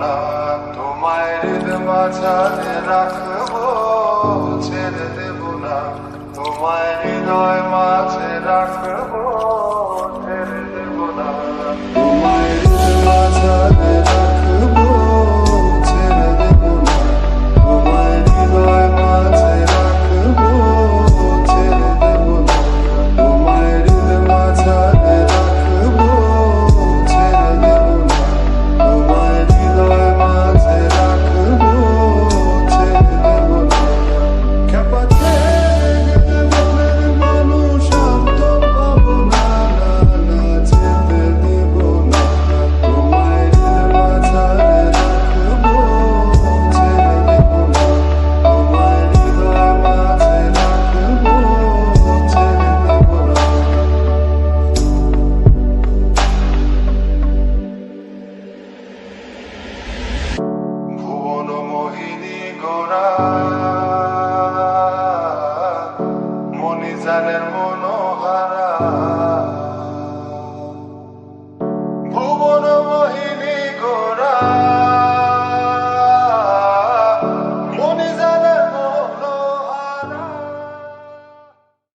না তোমায় হৃদ বাজারে রাখব ছেড়ে দেব না। তোমায় হৃদয় মাঝে রাখব Ah.